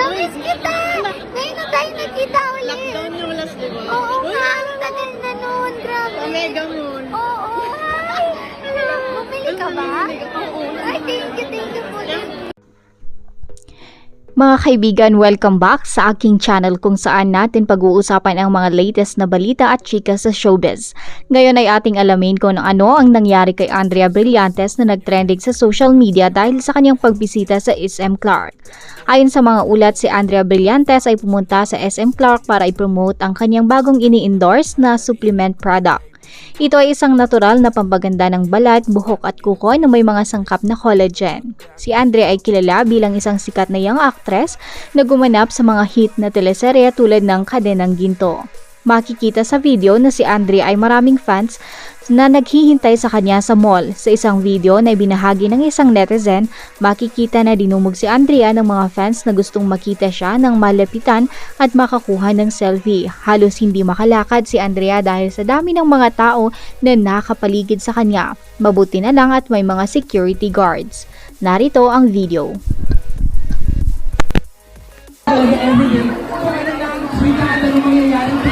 Namiss kita! Ngayon na tayo nagkita ulit. Lockdown yung last, di ba? Oo nga, ang tagal na noon. Grabe. Omega Moon. Oo. Ay, bumili ka ba? Oo. Ay, thank you, thank you. Mga kaibigan, welcome back sa aking channel kung saan natin pag-uusapan ang mga latest na balita at chika sa showbiz. Ngayon ay ating alamin kung ano ang nangyari kay Andrea Brillantes na nagtrending sa social media dahil sa kanyang pagbisita sa SM Clark. Ayon sa mga ulat, si Andrea Brillantes ay pumunta sa SM Clark para i-promote ang kanyang bagong ini-endorse na supplement product. Ito ay isang natural na pampaganda ng balat, buhok at kuko na may mga sangkap na collagen. Si Andre ay kilala bilang isang sikat na young actress na gumanap sa mga hit na teleserye tulad ng Kadenang Ginto. Makikita sa video na si Andre ay maraming fans na naghihintay sa kanya sa mall. Sa isang video na ibinahagi ng isang netizen, makikita na dinumog si Andrea ng mga fans na gustong makita siya ng malapitan at makakuha ng selfie. Halos hindi makalakad si Andrea dahil sa dami ng mga tao na nakapaligid sa kanya. Mabuti na lang at may mga security guards. Narito ang video. everyday. Kung ano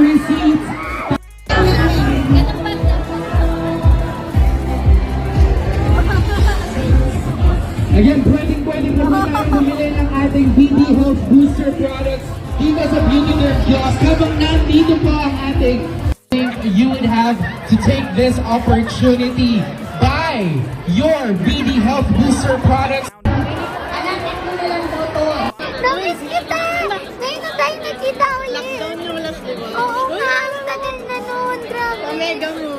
a receipt. Again, pwedeng pwedeng po tayo bumili ng ating BD Health Booster products dito sa Beauty Nerd Kiosk. Habang nandito po ang ating you would have to take this opportunity. Buy your BD Health Booster products Namiss kita! Ngayon na tayo nagkita ulit. Grabe. Omega